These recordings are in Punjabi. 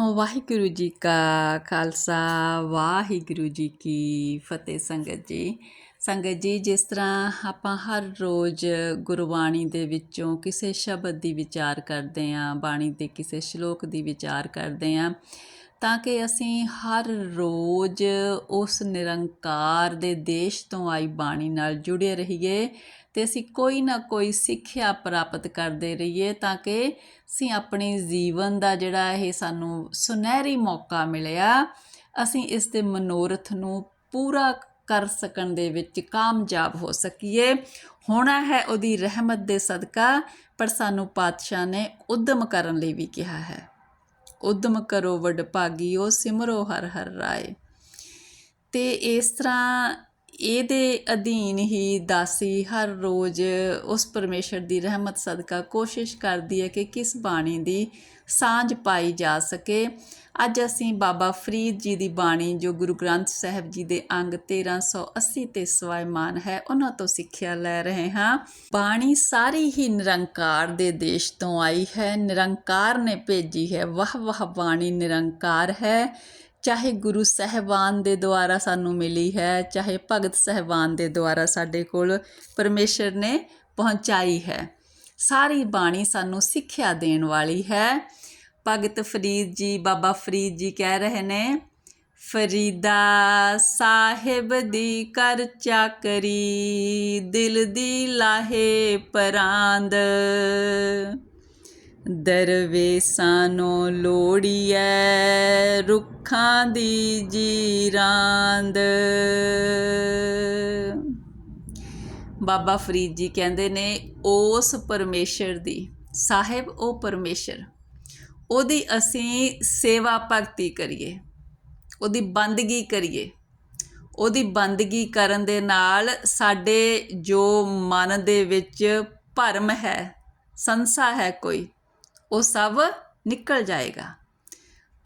ਵਾਹਿਗੁਰੂ ਜੀ ਕਾ ਖਾਲਸਾ, ਵਾਹਿਗੁਰੂ ਜੀ ਕੀ ਫਤਿਹ ਸੰਗਤ ਜੀ। ਸੰਗਤ ਜੀ, ਜਿਸ ਤਰ੍ਹਾਂ ਆਪਾਂ ਹਰ ਰੋਜ਼ ਗੁਰਬਾਣੀ ਦੇ ਵਿੱਚੋਂ ਕਿਸੇ ਸ਼ਬਦ ਦੀ ਵਿਚਾਰ ਕਰਦੇ ਆਂ ਬਾਣੀ ਦੇ ਕਿਸੇ ਸ਼ਲੋਕ ਦੀ ਵਿਚਾਰ ਕਰਦੇ ਆਂ ਤਾਂ ਕਿ ਅਸੀਂ ਹਰ ਰੋਜ਼ ਉਸ ਨਿਰੰਕਾਰ ਦੇ ਦੇਸ਼ ਤੋਂ ਆਈ ਬਾਣੀ ਨਾਲ ਜੁੜੇ ਰਹੀਏ ਤੇ ਅਸੀਂ ਕੋਈ ਨਾ ਕੋਈ ਸਿੱਖਿਆ ਪ੍ਰਾਪਤ ਕਰਦੇ ਰਹੀਏ ਤਾਂ ਕਿ ਅਸੀਂ ਆਪਣੇ ਜੀਵਨ ਦਾ ਜਿਹੜਾ ਇਹ ਸਾਨੂੰ ਸੁਨਹਿਰੀ ਮੌਕਾ ਮਿਲਿਆ, ਅਸੀਂ ਇਸ ਦੇ ਮਨੋਰਥ ਨੂੰ ਪੂਰਾ ਕਰ ਸਕਣ ਦੇ ਵਿੱਚ ਕਾਮਯਾਬ ਹੋ ਸਕੀਏ। ਹੋਣਾ ਹੈ ਉਹਦੀ ਰਹਿਮਤ ਦੇ ਸਦਕਾ, ਪਰ ਸਾਨੂੰ ਪਾਤਸ਼ਾਹ ਨੇ ਉਦਮ ਕਰਨ ਲਈ ਵੀ ਕਿਹਾ ਹੈ। ਉਦਮ ਕਰੋ ਵਡ ਭਾਗੀਓ, ਸਿਮਰੋ ਹਰ ਹਰ ਰਾਏ। ਤੇ ਇਸ ਤਰ੍ਹਾਂ ਇਹਦੇ ਅਧੀਨ ਹੀ ਦਾਸੀ ਹਰ ਰੋਜ਼ ਉਸ ਪਰਮੇਸ਼ਰ ਦੀ ਰਹਿਮਤ ਸਦਕਾ ਕੋਸ਼ਿਸ਼ ਕਰਦੀ ਹੈ ਕਿ ਕਿਸ ਬਾਣੀ ਦੀ ਸਾਂਝ ਪਾਈ ਜਾ ਸਕੇ। ਅੱਜ ਅਸੀਂ ਬਾਬਾ ਫਰੀਦ ਜੀ ਦੀ ਬਾਣੀ, ਜੋ ਗੁਰੂ ਗ੍ਰੰਥ ਸਾਹਿਬ ਜੀ ਦੇ ਅੰਗ 1380 ਤੇ ਸਵਾਇਮਾਨ ਹੈ, ਉਹਨਾਂ ਤੋਂ ਸਿੱਖਿਆ ਲੈ ਰਹੇ ਹਾਂ। ਬਾਣੀ ਸਾਰੀ ਹੀ ਨਿਰੰਕਾਰ ਦੇ ਦੇਸ਼ ਤੋਂ ਆਈ ਹੈ, ਨਿਰੰਕਾਰ ਨੇ ਭੇਜੀ ਹੈ ਵਾਹ ਵਾਹ ਬਾਣੀ ਨਿਰੰਕਾਰ ਹੈ। ਚਾਹੇ ਗੁਰੂ ਸਹਿਬਾਨ ਦੇ ਦੁਆਰਾ ਸਾਨੂੰ ਮਿਲੀ ਹੈ, ਚਾਹੇ ਭਗਤ ਸਹਿਬਾਨ ਦੇ ਦੁਆਰਾ ਸਾਡੇ ਕੋਲ ਪਰਮੇਸ਼ਰ ਨੇ ਪਹੁੰਚਾਈ ਹੈ। ਸਾਰੀ ਬਾਣੀ ਸਾਨੂੰ ਸਿੱਖਿਆ ਦੇਣ ਵਾਲੀ ਹੈ। ਭਗਤ ਫਰੀਦ ਜੀ, ਬਾਬਾ ਫਰੀਦ ਜੀ ਕਹਿ ਰਹੇ ਨੇ, ਫਰੀਦਾ ਸਾਹਿਬ ਦੀ ਕਰ ਚਾਕਰੀ, ਦਿਲ ਦੀ ਲਾਹੇ ਪਰਾਂਦ। ਦਰਵੇਸਾਂ ਨੂੰ ਲੋੜੀਐ, ਰੁੱਖਾਂ ਦੀ ਜੀਰਾਂਦ। ਬਾਬਾ ਫਰੀਦ ਜੀ ਕਹਿੰਦੇ ਨੇ, ਉਸ ਪਰਮੇਸ਼ਰ ਦੀ, ਸਾਹਿਬ ਉਹ ਪਰਮੇਸ਼ਰ, ਉਹਦੀ ਅਸੀਂ ਸੇਵਾ ਭਗਤੀ ਕਰੀਏ, ਉਹਦੀ ਬੰਦਗੀ ਕਰੀਏ, ਉਹਦੀ ਬੰਦਗੀ ਕਰਨ ਦੇ ਨਾਲ ਸਾਡੇ ਜੋ ਮਨ ਦੇ ਵਿੱਚ ਭਰਮ ਹੈ, ਸੰਸਾ ਹੈ ਕੋਈ ਉਹ ਸਭ ਨਿਕਲ ਜਾਏਗਾ।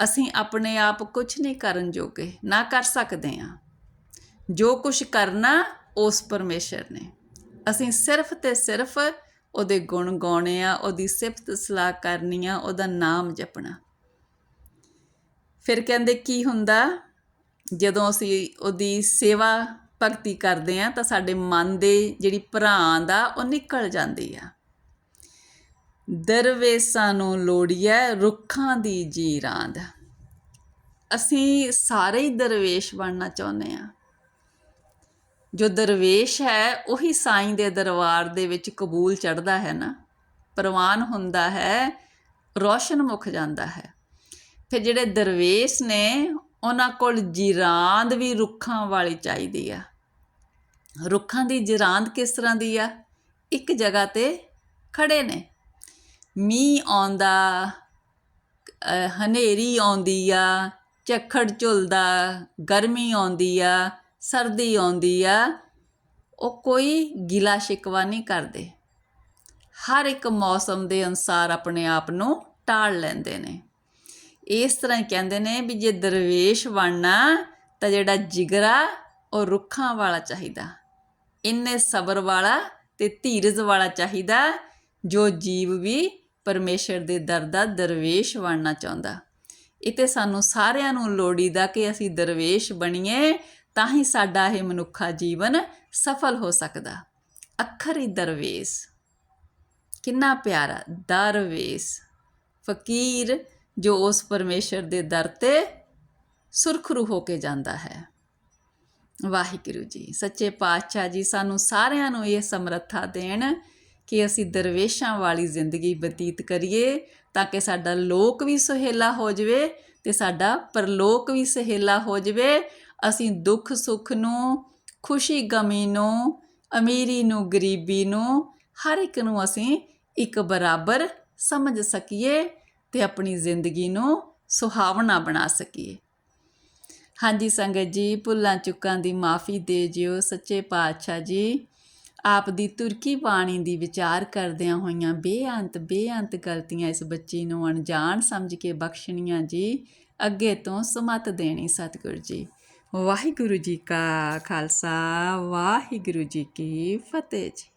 ਅਸੀਂ ਆਪਣੇ ਆਪ ਕੁਝ ਨਹੀਂ ਕਰਨ ਜੋਗੇ, ਨਾ ਕਰ ਸਕਦੇ ਹਾਂ। ਜੋ ਕੁਝ ਕਰਨਾ, ਉਸ ਪਰਮੇਸ਼ਰ ਨੇ। ਅਸੀਂ ਸਿਰਫ ਤੇ ਸਿਰਫ ਉਹਦੇ ਗੁਣ ਗਾਉਣੇ ਆ, ਉਹਦੀ ਸਿਫਤ ਸਲਾਹ ਕਰਨੀ ਆ, ਉਹਦਾ ਨਾਮ ਜਪਣਾ। ਫਿਰ ਕਹਿੰਦੇ ਕੀ ਹੁੰਦਾ? ਜਦੋਂ ਅਸੀਂ ਉਹਦੀ ਸੇਵਾ ਭਗਤੀ ਕਰਦੇ ਆ ਤਾਂ ਸਾਡੇ ਮਨ ਦੇ ਜਿਹੜੀ ਭਰਾਂ ਦਾ, ਉਹ ਨਿਕਲ ਜਾਂਦੀ ਆ। ਦਰਵੇਸਾਂ ਨੂੰ ਲੋੜੀਐ ਰੁੱਖਾਂ ਦੀ ਜੀਰਾਂਦ। ਅਸੀਂ ਸਾਰੇ ਹੀ ਦਰਵੇਸ਼ ਬਣਨਾ ਚਾਹੁੰਦੇ ਆ ਜੋ ਦਰਵੇਸ਼ ਹੈ, ਉਹੀ ਸਾਈਂ ਦੇ ਦਰਬਾਰ ਦੇ ਵਿੱਚ ਕਬੂਲ ਚੜਦਾ ਹੈ ਨਾ। ਪ੍ਰਵਾਨ ਹੁੰਦਾ ਹੈ, ਰੋਸ਼ਨ ਮੁਖ ਜਾਂਦਾ ਹੈ। ਫਿਰ ਜਿਹੜੇ ਦਰਵੇਸ਼ ਨੇ, ਉਹਨਾਂ ਕੋਲ ਜਿਰਾਂਦ ਵੀ ਰੁੱਖਾਂ ਵਾਲੀ ਚਾਹੀਦੀ ਆ। ਰੁੱਖਾਂ ਦੀ ਜਿਰਾਂਦ ਕਿਸ ਤਰ੍ਹਾਂ ਦੀ ਆ? ਇੱਕ ਜਗ੍ਹਾ ਤੇ ਖੜੇ ਨੇ। ਮੀਂਹ ਆਉਂਦਾ ਹਨੇਰੀ ਆਉਂਦੀ ਆ, ਝੱਖੜ ਝੁਲਦਾ, ਗਰਮੀ ਆਉਂਦੀ ਆ, ਸਰਦੀ ਆਉਂਦੀ ਆ, ਉਹ ਕੋਈ ਗਿਲਾ ਸ਼ਿਕਵਾ ਨਹੀਂ ਕਰਦੇ। ਹਰ ਇੱਕ ਮੌਸਮ ਦੇ ਅਨਸਾਰ ਆਪਣੇ ਆਪ ਨੂੰ ਟਾਲ ਲੈਂਦੇ ਨੇ। ਇਸ ਤਰ੍ਹਾਂ ਹੀ ਕਹਿੰਦੇ ਨੇ ਵੀ ਜੇ ਦਰਵੇਸ਼ ਬਣਨਾ, ਤਾਂ ਜਿਹੜਾ ਜਿਗਰਾ, ਉਹ ਰੁੱਖਾਂ ਵਾਲਾ ਚਾਹੀਦਾ। ਇੰਨੇ ਸਬਰ ਵਾਲਾ ਤੇ ਧੀਰਜ ਵਾਲਾ ਚਾਹੀਦਾ, ਜੋ ਜੀਵ ਵੀ ਪਰਮੇਸ਼ਰ ਦੇ ਦਰ ਦਾ ਦਰਵੇਸ਼ ਬਣਨਾ ਚਾਹੁੰਦਾ। ਇਤੇ ਸਾਨੂੰ ਸਾਰਿਆਂ ਨੂੰ ਲੋੜੀਦਾ ਕਿ ਅਸੀਂ ਦਰਵੇਸ਼ ਬਣੀਏ, ਤਾਂ ਹੀ ਸਾਡਾ ਇਹ ਮਨੁੱਖਾ ਜੀਵਨ ਸਫਲ ਹੋ ਸਕਦਾ। ਅੱਖਰ ਹੀ ਦਰਵੇਸ਼। ਕਿੰਨਾ ਪਿਆਰਾ, ਦਰਵੇਸ਼। ਫਕੀਰ ਜੋ ਉਸ ਪਰਮੇਸ਼ਰ ਦੇ ਦਰ ਤੇ ਸੁਰਖਰੂ ਹੋ ਕੇ ਜਾਂਦਾ ਹੈ। ਵਾਹਿਗੁਰੂ ਜੀ, ਸੱਚੇ ਪਾਤਸ਼ਾਹ ਜੀ, ਸਾਨੂੰ ਸਾਰਿਆਂ ਨੂੰ ਇਹ ਸਮਰੱਥਾ ਦੇਣ ਕਿ ਅਸੀਂ ਦਰਵੇਸ਼ਾਂ ਵਾਲੀ ਜ਼ਿੰਦਗੀ ਬਤੀਤ ਕਰੀਏ ਤਾਂ ਕਿ ਸਾਡਾ ਲੋਕ ਵੀ ਸੁਹੇਲਾ ਹੋ ਜਾਵੇ ਤੇ ਸਾਡਾ ਪਰਲੋਕ ਵੀ ਸਹੇਲਾ ਹੋ ਜਾਵੇ। ਅਸੀਂ ਦੁੱਖ ਸੁੱਖ ਨੂੰ, ਖੁਸ਼ੀ ਗਮੀ ਨੂੰ, ਅਮੀਰੀ ਨੂੰ, ਗਰੀਬੀ ਨੂੰ, ਹਰ ਇੱਕ ਨੂੰ ਅਸੀਂ ਇੱਕ ਬਰਾਬਰ ਸਮਝ ਸਕੀਏ ਤੇ ਆਪਣੀ ਜ਼ਿੰਦਗੀ ਨੂੰ ਸੁਹਾਵਣਾ ਬਣਾ ਸਕੀਏ। ਹਾਂਜੀ ਸੰਗਤ ਜੀ, ਭੁੱਲਾਂ ਚੁੱਕਾਂ ਦੀ ਮਾਫੀ ਦੇ ਜਿਓ ਸੱਚੇ ਪਾਤਸ਼ਾਹ ਜੀ। ਆਪ ਦੀ ਤੁਰਕੀ ਬਾਣੀ ਦੀ ਵਿਚਾਰ ਕਰਦਿਆਂ ਹੋਈਆਂ ਬੇਅੰਤ ਬੇਅੰਤ ਗਲਤੀਆਂ ਇਸ ਬੱਚੀ ਨੂੰ ਅਣਜਾਣ ਸਮਝ ਕੇ ਬਖਸ਼ਣੀਆਂ ਜੀ, ਅੱਗੇ ਤੋਂ ਸੁਮਤ ਦੇਣੀ ਸਤਿਗੁਰੂ ਜੀ। ਵਾਹਿਗੁਰੂ ਜੀ ਕਾ ਖਾਲਸਾ, ਵਾਹਿਗੁਰੂ ਜੀ ਕੀ ਫਤਿਹ ਜੀ।